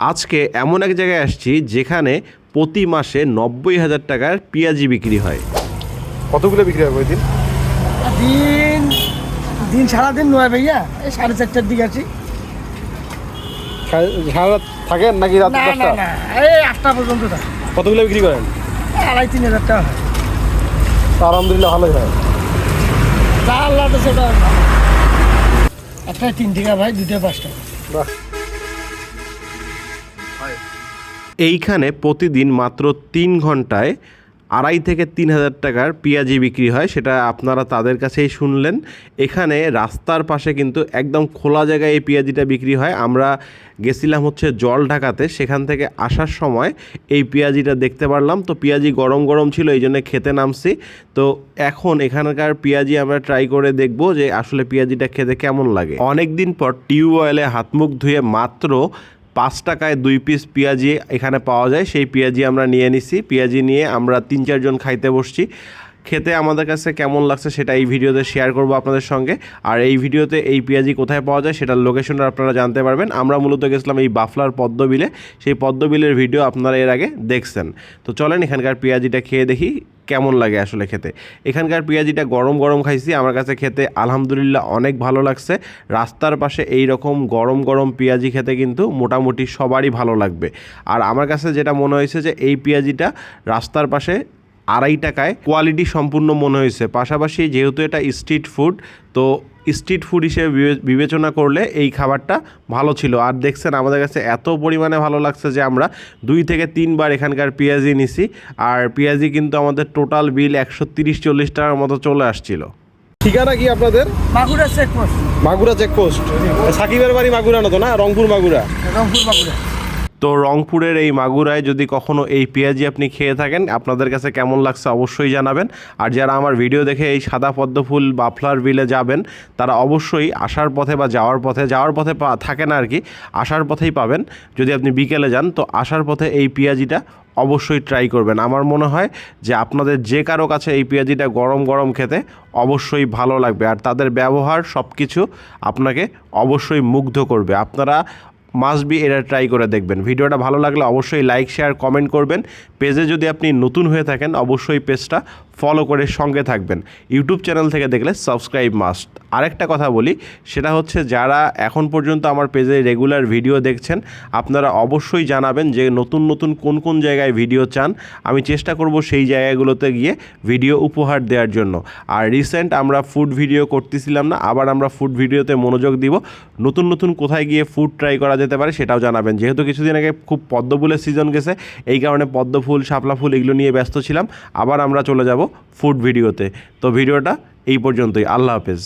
আজকে এমন এক জায়গায় আসছি যেখানে প্রতি মাসে নব্বই হাজার টাকার পেঁয়াজি বিক্রি হয়। কতগুলো বিক্রি হয় ওই দিন? দিন দিন সারাদিন নয় ভাইয়া এই সাড়ে চারটার দিকে আছি সারা থাকেন নাকি রাত না না দশটা? এই আটটা পর্যন্ত থাকে। কতগুলো বিক্রি করেন? আড়াই তিন হাজার টাকা হয়। তা আলহামদুলিল্লাহ ভালোই হয়। যা আল্লাহ তো সেটা একটাই তিন টাকা ভাই দুটো পাঁচ টাকা বাহ। এইখানে প্রতিদিন মাত্র তিন ঘন্টায় আড়াই থেকে তিন হাজার টাকার পেঁয়াজি বিক্রি হয়, সেটা আপনারা তাদের কাছেই শুনলেন। এখানে রাস্তার পাশে কিন্তু একদম খোলা জায়গায় এই পেঁয়াজিটা বিক্রি হয়। আমরা গেছিলাম হচ্ছে জল ঢাকাতে সেখান থেকে আসার সময় এই পেঁয়াজিটা দেখতে পারলাম। তো পেঁয়াজি গরম গরম ছিল, এই জন্য খেতে নামছি। তো এখন এখানকার পেঁয়াজি আমরা ট্রাই করে দেখব যে আসলে পেঁয়াজিটা খেতে কেমন লাগে। অনেক দিন পর টিউবওয়েলে হাত মুখ ধুয়ে মাত্র পাঁচ টাকায় দুই পিস পেঁয়াজি এখানে পাওয়া যায়। সেই পেঁয়াজি আমরা নিয়ে নিছি। পেঁয়াজি নিয়ে আমরা তিন চারজন খাইতে বসছি। খেতে আমাদের কাছে কেমন লাগছে সেটা এই ভিডিওতে শেয়ার করব আপনাদের সঙ্গে। আর এই ভিডিওতে এই পেঁয়াজি কোথায় পাওয়া যায় সেটার লোকেশনটা আপনারা জানতে পারবেন। আমরা মূলত গেছিলাম এই বাফলার পদ্মবিলে। সেই পদ্মবিলের ভিডিও আপনারা এর আগে দেখছেন। তো চলেন এখানকার পেঁয়াজিটা খেয়ে দেখি কেমন লাগে আসলে খেতে। এখানকার পেঁয়াজিটা গরম গরম খাইছি। আমার কাছে খেতে আলহামদুলিল্লাহ অনেক ভালো লাগছে। রাস্তার পাশে এই রকম গরম গরম পেঁয়াজি খেতে কিন্তু মোটামুটি সবারই ভালো লাগবে। আর আমার কাছে যেটা মনে হয়েছে যে এই পেঁয়াজিটা রাস্তার পাশে আড়াই টাকায় কোয়ালিটি সম্পূর্ণ মনে হয়েছে। পাশাপাশি যেহেতু এটা স্ট্রিট ফুড তো স্ট্রিট ফুড হিসেবে বিবেচনা করলে এই খাবারটা ভালো ছিল। আর দেখছেন আমাদের কাছে এত পরিমাণে ভালো লাগছে যে আমরা দুই থেকে তিনবার এখানকার পেঁয়াজি নিছি আর পেঁয়াজি কিন্তু আমাদের টোটাল বিল একশো তিরিশ চল্লিশ টাকার মতো চলে আসছিল। ঠিকানা কি আপনাদের? Magura check post Magura checkpost সাকিবের বাড়ি মাগুরা না তো না? রংপুর মাগুরা? রংপুর মাগুরা। তো রংপুরের এই মাগুরায় যদি কখনো এই পেঁয়াজি আপনি খেয়ে থাকেন, আপনাদের কাছে কেমন লাগছে অবশ্যই জানাবেন। আর যারা আমার ভিডিও দেখে এই সাদা পদ্মফুল বাফলার বিলে যাবেন, তারা অবশ্যই আসার পথে বা যাওয়ার পথে যাওয়ার পথে থাকে না আর কি আসার পথেই পাবেন। যদি আপনি বিকেলে যান, তো আসার পথে এই পেঁয়াজিটা অবশ্যই ট্রাই করবেন। আমার মনে হয় যে আপনাদের যে কারও কাছে এই পেঁয়াজিটা গরম গরম খেতে অবশ্যই ভালো লাগবে। আর তাদের ব্যবহার সব কিছু আপনাকে অবশ্যই মুগ্ধ করবে। আপনারা মাস্ট বি এটা ট্রাই করে দেখবেন। ভিডিওটা ভালো লাগলে অবশ্যই লাইক শেয়ার কমেন্ট করবেন। পেজে যদি আপনি নতুন হয়ে থাকেন, অবশ্যই পেজটা ফলো করে সঙ্গে থাকবেন। ইউটিউব চ্যানেল থেকে দেখলে সাবস্ক্রাইব মাস্ট আরেকটা কথা বলি, সেটা হচ্ছে যারা এখন পর্যন্ত আমার পেজে রেগুলার ভিডিও দেখছেন, আপনারা অবশ্যই জানাবেন যে নতুন নতুন কোন কোন জায়গায় ভিডিও চান। আমি চেষ্টা করব সেই জায়গাগুলোতে গিয়ে ভিডিও উপহার দেওয়ার জন্য। আর রিসেন্ট আমরা ফুড ভিডিও করতেছিলাম না, আবার আমরা ফুড ভিডিওতে মনোযোগ দিব। নতুন নতুন কোথায় গিয়ে ফুড ট্রাই করা যেতে পারে সেটাও জানাবেন। যেহেতু কিছুদিন আগে খুব পদ্ম ফুলের সিজন গেছে, এই কারণে পদ্ম ফুল শাপলা ফুল এগুলো নিয়ে ব্যস্ত ছিলাম। আবার আমরা চলে যাব ফুড ভিডিওতে তো। ভিডিওটা এই পর্যন্তই। আল্লাহ হাফেজ।